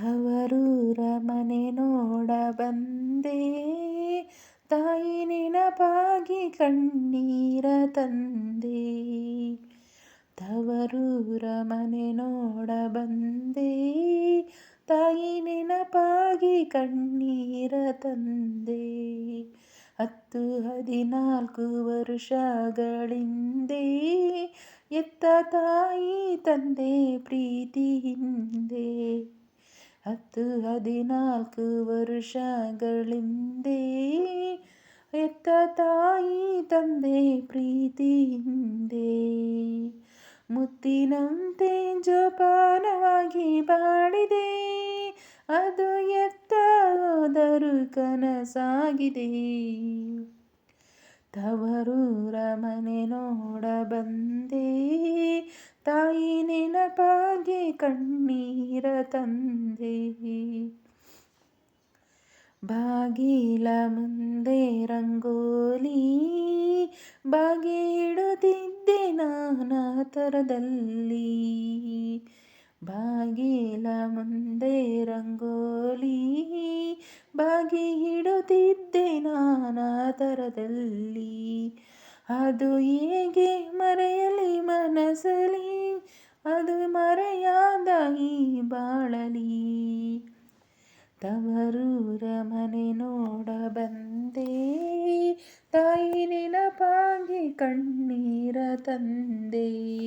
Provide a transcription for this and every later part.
ತವರೂರ ಮನೆ ನೋಡ ಬಂದೆ. ತಾಯಿ ನೆನಪಾಗಿ ಕಣ್ಣೀರ ತಂದೆ. ತವರೂರ ಮನೆ ನೋಡ ಬಂದೆ. ತಾಯಿ ನೆನಪಾಗಿ ಕಣ್ಣೀರ ತಂದೆ. ಹತ್ತು ಹದಿನಾಲ್ಕು ವರುಷಗಳಿಂದೆ ಎತ್ತ ತಾಯಿ ತಂದೆ ಪ್ರೀತಿ ಹಿಂದೆ. ಹತ್ತು ಹದಿನಾಲ್ಕು ವರ್ಷಗಳಿಂದೆ ಎತ್ತ ತಾಯಿ ತಂದೆ ಪ್ರೀತಿ ಹಿಂದೆ ಮುತ್ತಿನಂತೆ ಜೋಪಾನವಾಗಿ ಬಾಳಿದೆ, ಅದು ಎತ್ತ ಕನಸಾಗಿದೆ. ತವರೂರ ಮನೆ ನೋಡ ಬಂದೆ, ತಾಯಿ ಕಣ್ಣೀರ ತಂದೆ. ಬಾಗಿಲ ಮುಂದೆ ರಂಗೋಲಿ ಬಾಗಿ ಇಡುತ್ತಿದ್ದೆ ನಾನಾ ಥರದಲ್ಲಿ. ಬಾಗಿಲ ಮುಂದೆ ರಂಗೋಲಿ ಬಾಗಿ ಹಿಡುತ್ತಿದ್ದೆ ನಾನಾ ಥರದಲ್ಲಿ. ಅದು ಹೇಗೆ ಮರೆಯಲಿ ಮನಸಲಿ, ಅದು ಬಾಳಲಿ. ತವರೂರ ಮನೆ ನೋಡ ಬಂದೆ. ತಾಯಿ ನೆನಪಾಗಿ ಕಣ್ಣೀರ ತಂದೆ.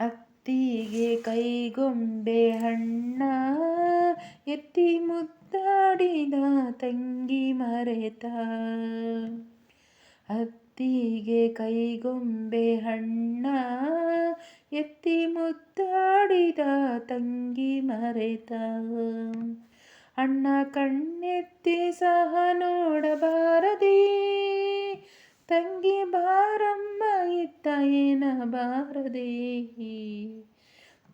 ಅತ್ತಿಗೆ ಕೈಗೊಂಬೆ ಹಣ್ಣ ಎತ್ತಿ ಮುದ್ದಾಡಿದ ತಂಗಿ ಮರೆತ. ಅತ್ತಿಗೆ ಕೈಗೊಂಬೆ ಹಣ್ಣ ಎತ್ತಿ ಮುದ್ದಾಡಿದ ತಂಗಿ ಮರೆತ ಅಣ್ಣ ಕಣ್ಣೆತ್ತಿ ಸಹ ನೋಡಬಾರದೆ ತಂಗಿ ಬಾರಮ್ಮ ಇತ್ತ ಏನಬಾರದೆ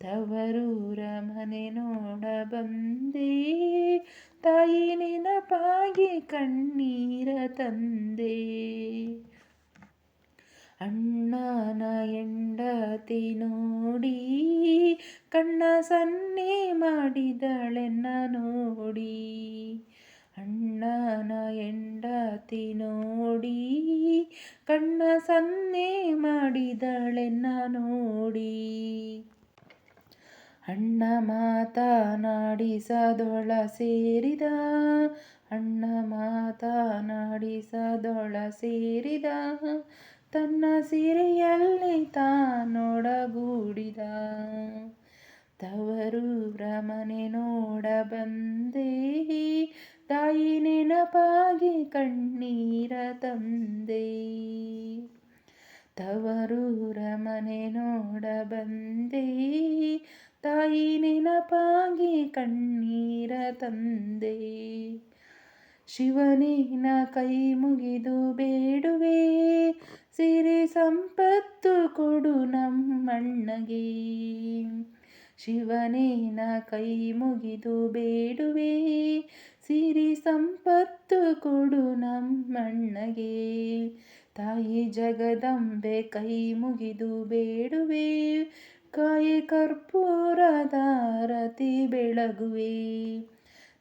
ತವರೂರ ಮನೆ ನೋಡ ಬಂದೆ ತಾಯಿ ನೆನಪಾಗಿ ಕಣ್ಣೀರ ತಂದೆ ಅಣ್ಣನ ಎಂಡತಿ ನೋಡಿ, ಕಣ್ಣ ಸನ್ನೆ ಮಾಡಿದಳೆನ್ನ ನೋಡಿ, ಅಣ್ಣನ ಎಂಡತಿ ನೋಡಿ, ಕಣ್ಣ ಸನ್ನೆ ಮಾಡಿದಳೆನ್ನ ನೋಡಿ. ಅಣ್ಣ ಮಾತನಾಡಿಸದೊಳ ಸೇರಿದ ಅಣ್ಣ ಮಾತನಾಡಿಸದೊಳ ಸೇರಿದ ತನ್ನ ಸಿರಿಯಲ್ಲಿ ತಾನೊಡಗೂಡಿದ ತವರು ಭ್ರಮನೆ ನೋಡ ಬಂದೆ ತಾಯಿ ನೆನಪಾಗಿ ಕಣ್ಣೀರ ತಂದೆ ತವರೂರ ಮನೆ ನೋಡ ಬಂದೆ ತಾಯಿ ನೆನಪಾಗಿ ಕಣ್ಣೀರ ತಂದೆ ಶಿವನಿನ ಕೈ ಮುಗಿದು ಬೇಡುವೆ ಸಿರಿ ಸಂಪತ್ತು ಕೊಡು ನಮ್ಮಣ್ಣಗೆ. ಶಿವನೇನ ಕೈ ಮುಗಿದು ಬೇಡುವೆ. ಸಿರಿ ಸಂಪತ್ತು ಕೊಡು ನಮ್ಮಣ್ಣಗೆ. ತಾಯಿ ಜಗದಂಬೆ ಕೈ ಮುಗಿದು ಬೇಡುವೆ. ಕಾಯಿ ಕರ್ಪೂರದಾರತಿ ಬೆಳಗುವೆ.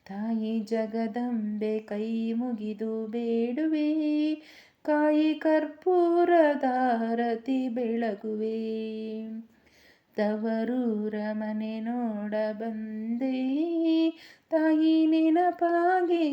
ತಾಯಿ ಜಗದಂಬೆ ಕೈ ಮುಗಿದು ಬೇಡುವೆ. ಕಾಯಿ ಕರ್ಪೂರದಾರತಿ ಬೆಳಗುವೆ. ತವರೂರ ಮನೆ ನೋಡ ಬಂದೆ. ತಾಯಿ ನೆನಪಾಗಿ